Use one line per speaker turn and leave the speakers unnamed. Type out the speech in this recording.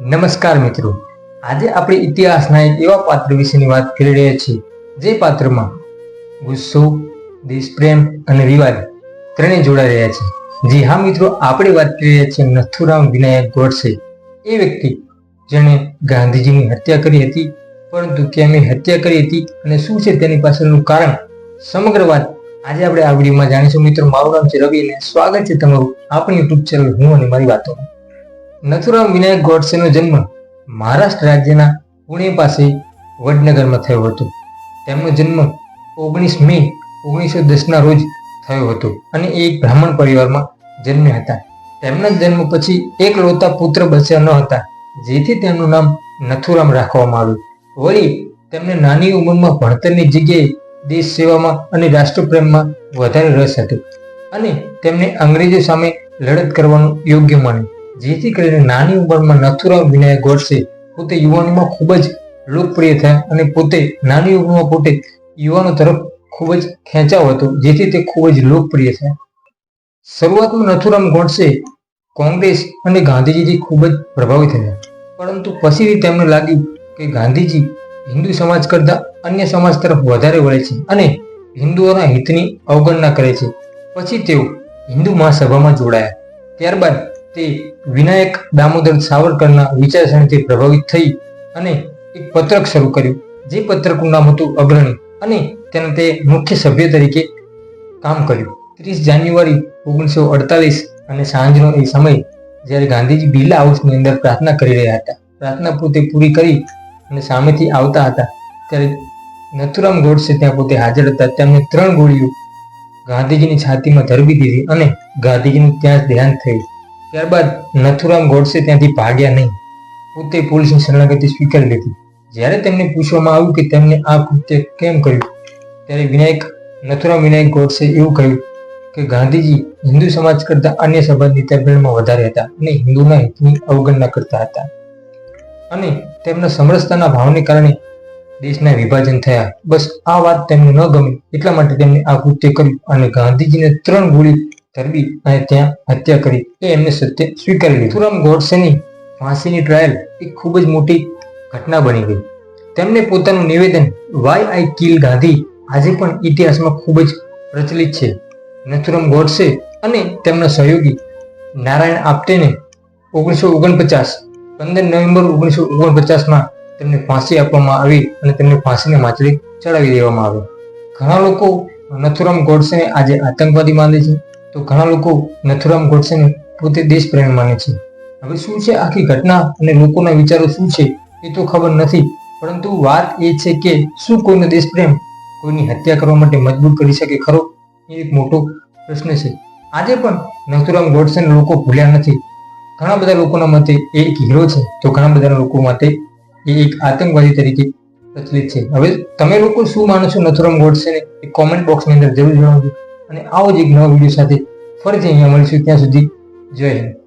નમસ્કાર મિત્રો. આજે આપણે ઇતિહાસના એક એવા પાત્ર વિશેની વાત કરી રહ્યા છીએ, જે પાત્રમાં ગુસ્સો, દેશપ્રેમ અને વિવાદ ત્રણેય જોડાઈ રહ્યા છે. જી હા મિત્રો, આપણે વાત કરી રહ્યા છીએ નથુરામ વિનાયક ગોડસે એ વ્યક્તિ જેણે ગાંધીજીની હત્યા કરી હતી, પરંતુ કેમે હત્યા કરી હતી અને શું છે તેની પાછળનું કારણ? સમગ્ર વાત આજે આપણે આ વિડીયોમાં જાણીશું. મિત્રો, મારું નામ છે રવિ અને સ્વાગત છે તમારું આપણી યુટ્યુબ ચેનલ હું અને મારી વાતોમાં. નથુરામ વિનાયક ગોડસેનો જન્મ મહારાષ્ટ્ર રાજ્યના પુણે પાસે વડનગરમાં થયો હતો. તેમનો જન્મ ઓગણીસ મે ઓગણીસો દસના રોજ થયો હતો અને એક બ્રાહ્મણ પરિવારમાં જન્મ્યા હતા. તેમના જન્મ પછી એકલોતા પુત્ર બચ્યા ન હતા, જેથી તેમનું નામ નથુરામ રાખવામાં આવ્યું. વળી તેમને નાની ઉંમરમાં ભણતરની જગ્યાએ દેશ સેવામાં અને રાષ્ટ્રપ્રેમમાં વધારે રસ હતો અને તેમને અંગ્રેજો સામે લડત કરવાનું યોગ્ય માન્યું. જેથી કરીને નાની ઉંમરમાં નથુરામ વિનાયક ગોડસે પોતે યુવાનોમાં ખૂબ જ લોકપ્રિય થયા અને પોતે નાની ઉંમરમાં પોતે યુવાનો તરફ ખૂબ જ ખેંચાવ હતો, જેથી તે ખૂબ જ લોકપ્રિય થયા. શરૂઆતમાં નથુરામ ગોડસે કોંગ્રેસ અને ગાંધીજીથી ખૂબ જ પ્રભાવિત થયા. પરંતુ પછીથી તેમને લાગ્યું કે ગાંધીજી હિન્દુ સમાજ કરતાં અન્ય સમાજ તરફ વધારે વળે છે અને હિન્દુઓના હિતની અવગણના કરે છે. પછી તેઓ હિન્દુ મહાસભામાં જોડાયા. ત્યારબાદ તે વિનાયક દામોદર સાવરકરના વિચારસરણીથી પ્રભાવિત થઈ અને એક પત્રક શરૂ કર્યું. જે પત્રકનું નામ હતું અગ્રણી અને તેને તે મુખ્ય સભ્ય તરીકે કામ કર્યું. ત્રીસ જાન્યુઆરી ઓગણીસો અડતાલીસ અને સાંજનો એ સમય જ્યારે ગાંધીજી બિરલા હાઉસની અંદર પ્રાર્થના કરી રહ્યા હતા. પ્રાર્થના પોતે પૂરી કરી અને સામેથી આવતા હતા. ત્યારે નથુરામ ગોડસે ત્યાં પોતે હાજર હતા. તેમને ત્રણ ગોળીઓ ગાંધીજીની છાતીમાં ધરબી દીધી અને ગાંધીજીનું ત્યાં જ ધ્યાન થયું. ત્યારબાદ નથુરામ ગોડસે ત્યાંથી ભાગ્યા નહીં. પોતે પોલીસની શરણાગતિ સ્વીકારી લીધી. જ્યારે તેમને પૂછવામાં આવ્યું કે તેમને આ કૃત્ય કેમ કર્યું, ત્યારે વિનાયક, નથુરામ વિનાયક ગોડસે એવું કહ્યું કે ગાંધીજી હિન્દુ સમાજ કરતા અન્ય સમાજની તરફેણમાં વધારે હતા અને હિન્દુના હિતની અવગણના કરતા હતા. અને તેમના સમરસતાના ભાવને કારણે દેશના વિભાજન થયા. બસ આ વાત તેમને ન ગમી, એટલા માટે તેમણે આ કૃત્ય કર્યું અને ગાંધીજીને ત્રણ ગોળી ધરબી અને ત્યાં હત્યા કરી એ એમને સત્ય સ્વીકારી લીધું. તુરામ ગોડસેની ફાંસીની ટ્રાયલ એક ખૂબ જ મોટી ઘટના બની ગઈ. તેમને પોતાનું નિવેદન વાય આઈ કિલ ગાંધી આજે પણ ઇતિહાસમાં ખૂબ જ પ્રચલિત છે. નથુરામ ગોડસે અને તેમના સહયોગી નારાયણ આપ્ટેને ઓગણીસો ઓગણપચાસ, પંદર નવેમ્બર ઓગણીસો ઓગણપચાસમાં તેમને ફાંસી આપવામાં આવી અને તેમને ફાંસીને માછલી ચડાવી દેવામાં આવી ઘણા લોકો નથુરામ ગોડસેને આજે આતંકવાદી માને છે. તો ઘણા લોકો નથુરામ ગોડસેને પોતે દેશપ્રેમી માને છે. હવે શું છે આખી ઘટના અને લોકોના વિચારો શું છે એ તો ખબર નથી, પરંતુ વાત એ છે કે શું કોઈનો દેશપ્રેમ કોઈની હત્યા કરવા માટે મજબૂર કરી શકે ખરો? એ એક મોટો પ્રશ્ન છે. આજે પણ નથુરામ ગોડસેને લોકો ભૂલ્યા નથી. ઘણા બધા લોકોના મતે એ એક હીરો છે, તો ઘણા બધા લોકો માટે એ એક આતંકવાદી તરીકે પ્રચલિત છે. હવે તમે લોકો શું માનો છો નથુરામ ગોડસેને? કોમેન્ટ બોક્સની અંદર જરૂર જણાવજો. અને આવો જ એક નવા વીડિયો સાથે ફરીથી અહીંયા મળીશું. ત્યાં સુધી જય હિન્દ.